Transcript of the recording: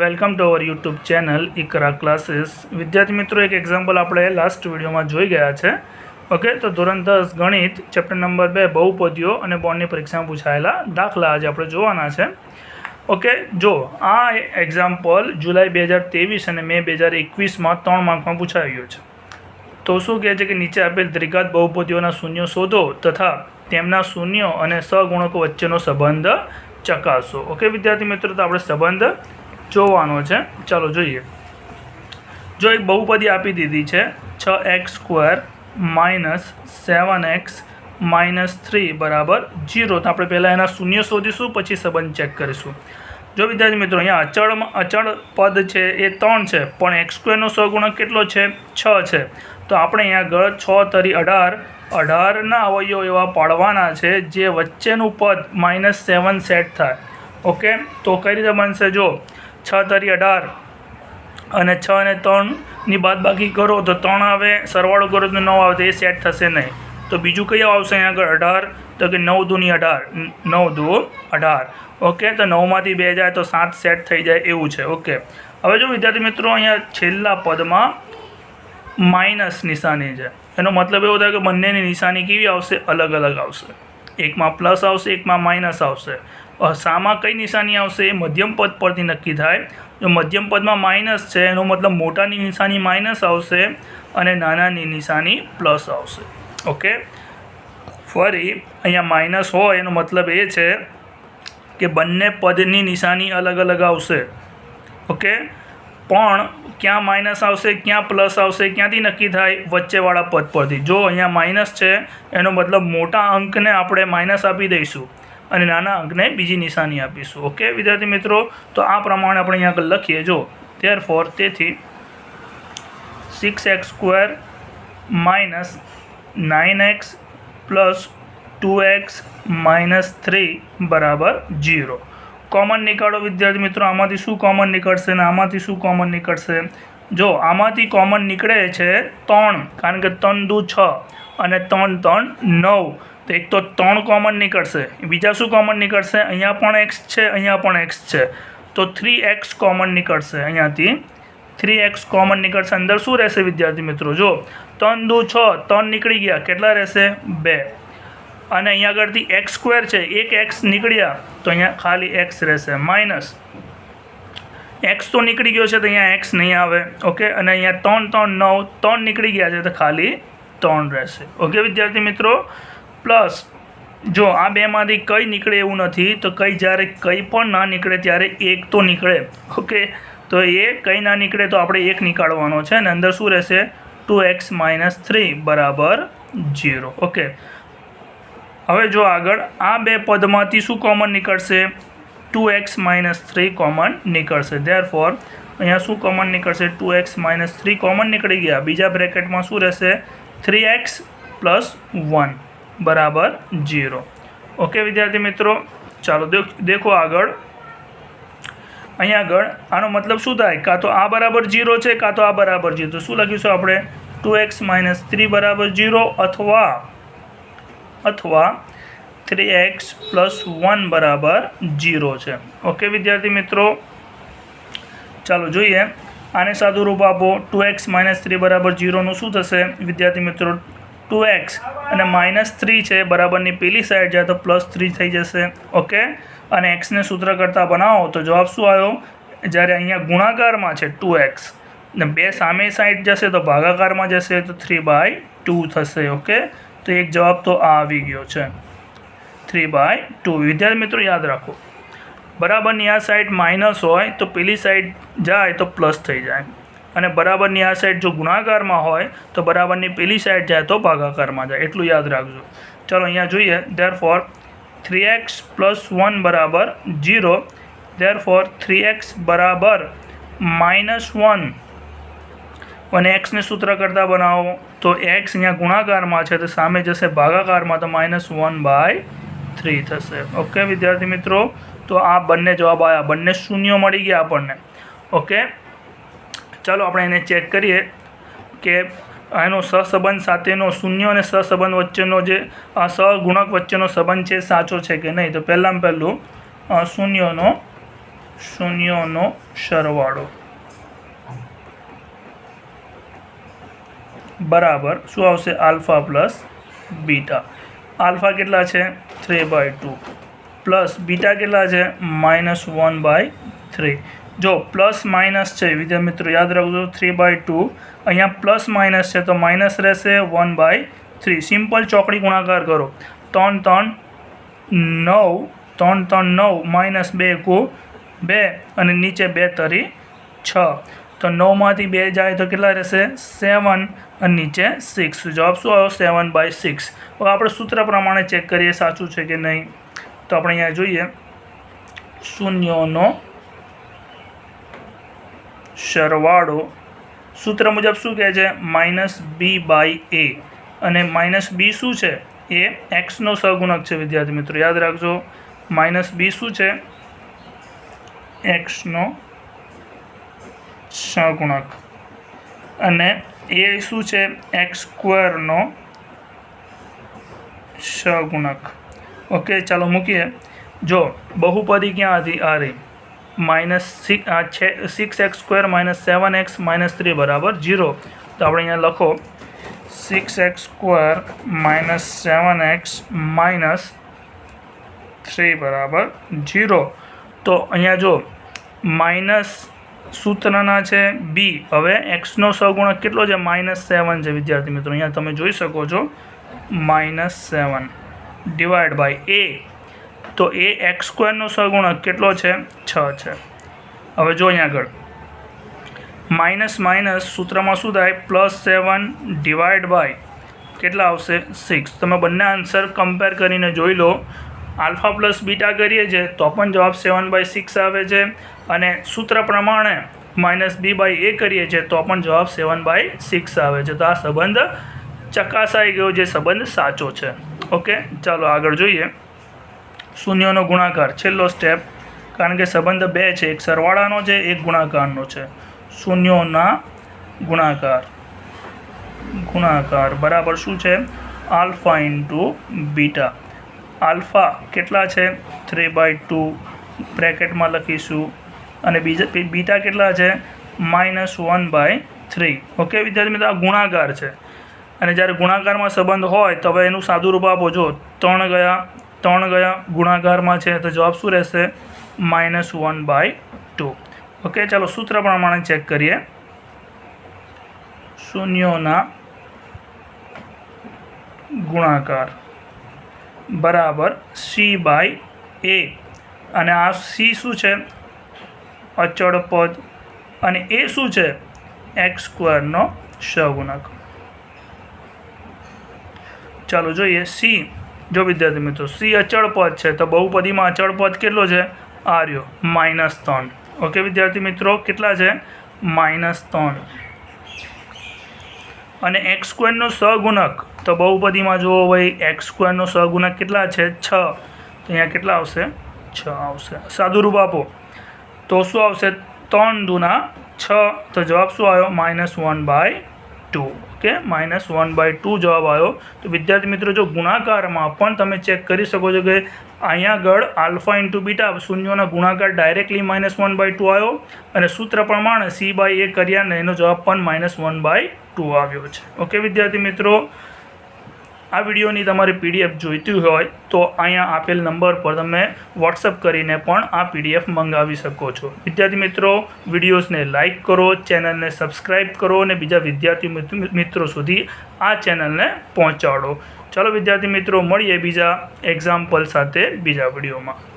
Welcome to our YouTube channel Iqra classes વિદ્યાર્થી મિત્રો, એક એક્ઝામ્પલ આપણે લાસ્ટ વિડીયોમાં જોઈ ગયા છે. ઓકે તો ધોરણ દસ ગણિત ચેપ્ટર નંબર બે, બહુપદીઓ અને બોર્ડની પરીક્ષામાં પૂછાયેલા દાખલા આજે આપણે જોવાના છે. ઓકે જો આ એક્ઝામ્પલ જુલાઈ બે હજાર ત્રેવીસ અને મે બે હજાર એકવીસમાં ત્રણ માર્કમાં પૂછાયો છે. તો શું કહે છે કે નીચે આપેલ ત્રિઘાત બહુપદીઓના શૂન્યો શોધો તથા તેમના શૂન્યો અને સગુણકો વચ્ચેનો સંબંધ ચકાસો. ઓકે વિદ્યાર્થી મિત્રો, તો આપણે સંબંધ જોવાનો છે. ચાલો જોઈએ. જો એક બહુપદી આપી દીધી છે, છ x square minus seven x minus three બરાબર જીરો તો આપણે પહેલાં એના શૂન્ય શોધીશું, પછી સંબંધ ચેક કરીશું. જો વિદ્યાર્થી મિત્રો, અહીંયા અચળમાં અચળ પદ છે એ ત્રણ છે, પણ એક્સ સ્ક્વેરનો સહગુણક કેટલો છે? છ છે. તો આપણે અહીંયા આગળ છ તરી અઢાર, અઢારના અવયવો એવા પાડવાના છે જે વચ્ચેનું પદ માઇનસ સેવન સેટ થાય. ઓકે? તો કઈ રીતે બનશે? જો છ તરી અઢાર અને છ અને ત્રણની બાદ બાકી કરો તો ત્રણ આવે, સરવાળો કરો તો નવ આવે, તો એ સેટ થશે નહીં. તો બીજું કયું આવશે અહીંયા આગળ? અઢાર. તો કે નવ દૂની અઢાર. નવ દુ, અઢાર. ઓકે, તો નવમાંથી બે જાય તો સાત સેટ થઈ જાય એવું છે. ઓકે. હવે જો વિદ્યાર્થી મિત્રો અહીંયા છેલ્લા પદમાં માઇનસ નિશાની છે. એનો મતલબ એવો થાય કે બંનેની નિશાની કેવી આવશે? અલગ અલગ આવશે. એકમાં પ્લસ આવશે, એકમાં માઇનસ આવશે. સામાં કઈ નિશાની આવશે? એ મધ્યમ પદ પરથી નક્કી થાય. જો મધ્યમ પદમાં માઇનસ છે, એનો મતલબ મોટાની નિશાની માઇનસ આવશે અને નાનાની નિશાની પ્લસ આવશે. ઓકે ફરી, અહીંયા માઇનસ હોય, એનો મતલબ એ છે કે બંને પદની નિશાની અલગ અલગ આવશે. ઓકે પણ ક્યાં માઇનસ આવશે, ક્યાં પ્લસ આવશે, ક્યાંથી નક્કી થાય? વચ્ચેવાળા પદ પરથી. જો અહીંયા માઇનસ છે, એનો મતલબ મોટા અંકને આપણે માઇનસ આપી દઈશું. અને નાના અંકને બીજી નિશાની આપીશું. ઓકે વિદ્યાર્થી મિત્રો? તો આ પ્રમાણે આપણે અહીંયા આગળ લખીએ. જો તેર ફોર તેથી six x square minus nine x plus two x minus three બરાબર જીરો કોમન નીકાળો વિદ્યાર્થી મિત્રો. આમાંથી શું કોમન નીકળશે ને આમાંથી શું કોમન નીકળશે? જો, આમાંથી કોમન નીકળે છે ત્રણ, કારણ કે ત્રણ દુ છ અને ત્રણ ત્રણ નવ. તો એક તો ત્રણ કોમન નીકળશે. બીજા શું કોમન નીકળશે? અહીંયા પણ એક્સ છે, અહીંયા પણ એક્સ છે. તો થ્રી એક્સ કોમન નીકળશે અહીંયાથી. થ્રી એક્સ કોમન નીકળશે. અંદર શું રહેશે વિદ્યાર્થી મિત્રો? જો, ત્રણ દુ છ, ત્રણ નીકળી ગયા. કેટલા રહેશે? બે. અને અહીંયા આગળથી એક્સ સ્ક્વેર છે. એક એક્સ નીકળ્યા, તો અહીંયા ખાલી એક્સ રહેશે. માઇનસ એક્સ તો નીકળી ગયો છે, તો અહીંયા એક્સ નહીં આવે. ઓકે? અને અહીંયા ત્રણ ત્રણ, નવ, ત્રણ નીકળી ગયા છે, તો ખાલી ત્રણ રહેશે. ઓકે વિદ્યાર્થી મિત્રો? પ્લસ જો આ બેમાંથી કંઈ નીકળે એવું નથી, તો કંઈ જ્યારે કંઈ પણ ના નીકળે ત્યારે એક તો નીકળે. ઓકે? તો એ કંઈ ના નીકળે તો આપણે એક નીકાળવાનો છે અને અંદર શું રહેશે? ટુ એક્સ માઇનસ થ્રી બરાબર જીરો ઓકે? હવે જો આગળ, આ બે પદમાંથી શું કોમન નીકળશે? Two x minus three common નીકળશે. ધેર ફોર અહીંયા શું કોમન નીકળશે? Two x minus three common નીકળી ગયા. બીજા બ્રેકેટમાં શું રહેશે? Three x plus one. બરાબર જીરો. ઓકે, વિદ્યાર્થી મિત્રો? ચાલો દેખ આગળ. અહીંયા આગળ આનો મતલબ શું થાય? કાં તો આ બરાબર જીરો છે, કાં તો આ બરાબર જીરો. શું લખીશું આપણે? ટુ એક્સ માઇનસ થ્રી બરાબર જીરો અથવા અથવા થ્રી એક્સ પ્લસ વન બરાબર જીરો છે. ઓકે, વિદ્યાર્થી મિત્રો? ચાલો જોઈએ. આને સાદું રૂપ આપો. ટુ એક્સ માઇનસ થ્રી બરાબર જીરોનું શું થશે? વિદ્યાર્થી મિત્રો ટુ એક્સ અને માઇનસ થ્રી છે, બરાબરની પેલી સાઈડ જાય તો પ્લસ થ્રી થઈ જશે, ઓકે? અને એક્સને સૂત્ર કરતાં બનાવો તો જવાબ શું આવ્યો? જ્યારે અહીંયા ગુણાકારમાં છે ટુ એક્સ, ને બે સામે સાઈડ જશે તો ભાગાકારમાં જશે તો થ્રી બાય ટુ થશે, ઓકે? તો એક જવાબ તો આ આવી ગયો છે. Three by two. વિદ્યાર્થી મિત્રો, યાદ રાખો. બરાબરની આ સાઈડ માઇનસ હોય તો પેલી સાઈડ જાય તો પ્લસ થઈ જાય. અને બરાબરની આ સાઈડ જો ગુણાકારમાં હોય, તો બરાબરની પેલી સાઈડ જાય તો ભાગાકારમાં જાય. એટલું યાદ રાખજો. ચલો અહીંયા જોઈએ. Therefore three x plus one બરાબર zero therefore three x બરાબર માઇનસ વન અને એક્સને સૂત્ર કરતાં બનાવો. તો એક્સ અહીંયા ગુણાકારમાં છે, તો સામે જશે ભાગાકારમાં, તો માઇનસ વન બાય થ્રી થશે. ઓકે વિદ્યાર્થી મિત્રો? તો આ બંને જવાબ આવ્યા. બંને શૂન્યો મળી ગયા આપણને. ઓકે ચાલો આપણે એને ચેક કરીએ કે એનો સહસંબંધ સાથેનો શૂન્ય અને સહસંબંધ વચ્ચેનો જે સહગુણક વચ્ચેનો સંબંધ છે સાચો છે કે નહીં? તો પહેલાં પહેલું શૂન્યનો, શૂન્યોનો સરવાળો. બરાબર. શું આવશે? Alpha plus beta. આલ્ફા કેટલા છે? Three by two. Plus beta કેટલા છે? Minus one by three. જો પ્લસ માઇનસ છે, વિદ્યાર્થી મિત્રો યાદ રાખજો થ્રી બાય ટુ અહીંયા પ્લસ માઇનસ છે, તો માઇનસ રહેશે વન બાય થ્રી સિમ્પલ ચોકડી ગુણાકાર કરો. ત્રણ ત્રણ, નવ, ત્રણ ત્રણ, નવ, માઇનસ બે કુ, બે, અને નીચે બે તરી છ. તો નવમાંથી બે જાય તો કેટલા રહેશે? સેવન અને નીચે સિક્સ જવાબ શું આવ્યો? સેવન બાય સિક્સ હવે આપણે સૂત્ર પ્રમાણે ચેક કરીએ, સાચું છે કે નહીં? તો આપણે અહીંયા જોઈએ. શૂન્યોનો સરવાળો સૂત્ર મુજબ શું કહે છે? Minus b by a. અને માઇનસ બી શું છે? એ એક્સનો સહગુણક છે, વિદ્યાર્થી મિત્રો. યાદ રાખજો, માઇનસ બી શું છે? એક્સનો સહગુણક. અને એ શું છે? એક્સ સ્ક્વેરનો સહગુણક. ઓકે, ચાલો મૂકીએ. જો, બહુપદી ક્યાં હતી? આ રહી. માઇનસ સિક્સ આ છે six x square minus seven x minus three બરાબર જીરો તો આપણે અહીંયા લખો six x square minus seven x minus three બરાબર જીરો તો અહીંયા જો, માઇનસ સૂત્રના છે બી હવે એક્સનો સહગુણક કેટલો છે? માઇનસ સેવન છે, વિદ્યાર્થી મિત્રો. અહીંયા તમે જોઈ શકો છો, minus seven divide by a તો એ એક્સ સ્ક્વેરનો સહગુણક કેટલો છે? છ છે. હવે જો અહીંયા આગળ. માઇનસ માઇનસ સૂત્રમાં શું થાય? પ્લસ સેવન ડિવાઈડ બાય કેટલા આવશે? સિક્સ. તમે બંને આન્સર કમ્પેર કરીને જોઈ લો. આલ્ફા પ્લસ બીટા કરીએ છીએ તો પણ જવાબ સેવન બાય સિક્સ આવે છે. અને સૂત્ર પ્રમાણે માઇનસ બી બાય એ કરીએ છીએ તો પણ જવાબ સેવન બાય સિક્સ આવે છે. તો આ સંબંધ ચકાસાઈ ગયો જે સંબંધ સાચો છે. ઓકે? ચાલો આગળ જોઈએ. શૂન્યનો ગુણાકાર, છેલ્લો સ્ટેપ કારણ કે સંબંધ બે છે, એક સરવાળાનો છે, એક ગુણાકારનો છે. શૂન્યોના ગુણાકાર. ગુણાકાર બરાબર શું છે? Alpha into beta. આલ્ફા કેટલા છે? થ્રી બાય ટુ બ્રેકેટમાં લખીશું. અને બીજા બીટા કેટલા છે? Minus one by three. Okay, વિદ્યાર્થી મિત્રો, આ ગુણાકાર છે. અને જ્યારે ગુણાકારમાં સંબંધ હોય, તો હવે એનું સાદું રૂપ આપો જો ત્રણ ગયા ત્રણ ગયા ગુણાકારમાં છે, તો જવાબ શું રહેશે? Minus one by two. Okay, ચાલો સૂત્ર પ્રમાણે ચેક કરીએ. શૂન્યોના ગુણાકાર. બરાબર, સી બાય એ. અને આ સી શું છે? અચળ પદ. અને એ શું છે? એક્સ સ્ક્વેરનો સહગુણક. ચાલો જોઈએ, સી. જો વિદ્યાર્થી મિત્રો સી અચળ પદ છે, તો બહુપદીમાં અચળ પદ કેટલો છે? આર્યો માઇનસ ત્રણ. ઓકે વિદ્યાર્થી મિત્રો, કેટલા છે? માઇનસ ત્રણ. અને એક્સ સ્ક્વેરનો સહગુણક, તો બહુપદીમાં જુઓ ભાઈ એક્સ સ્ક્વેરનો સહગુણક કેટલા છે? છ. તો અહીંયા કેટલા આવશે? છ આવશે. સાદું રૂપ આપો. તો શું આવશે? ત્રણ દુના છ. તો જવાબ શું આવ્યો? Minus one by two okay minus one by two જવાબ આવ્યો તો વિદ્યાર્થી મિત્રો, જો ગુણાકારમાં પણ તમે ચેક કરી શકો છો કે અહીંયા આગળ આલ્ફા ઇન્ટુ બીટા શૂન્યોના ગુણાકાર directly minus one by two આવ્યો અને સૂત્ર પ્રમાણે સી બાય એ કર્યા ને એનો જવાબ પણ માઇનસ વન બાય ટુ આવ્યો છે. ઓકે વિદ્યાર્થી મિત્રો? આ વિડીયોની તમારે પીડીએફ જોઈતી હોય તો અહીંયા આપેલ નંબર પર તમે વોટ્સઅપ કરીને પણ આ પીડીએફ મંગાવી શકો છો. વિદ્યાર્થી મિત્રો, વિડીયોઝને લાઇક કરો, ચેનલને સબસ્ક્રાઈબ કરો અને બીજા વિદ્યાર્થી મિત્રો સુધી આ ચેનલને પહોંચાડો. ચાલો વિદ્યાર્થી મિત્રો, મળીએ બીજા એક્ઝામ્પલ સાથે બીજા વિડીયોમાં.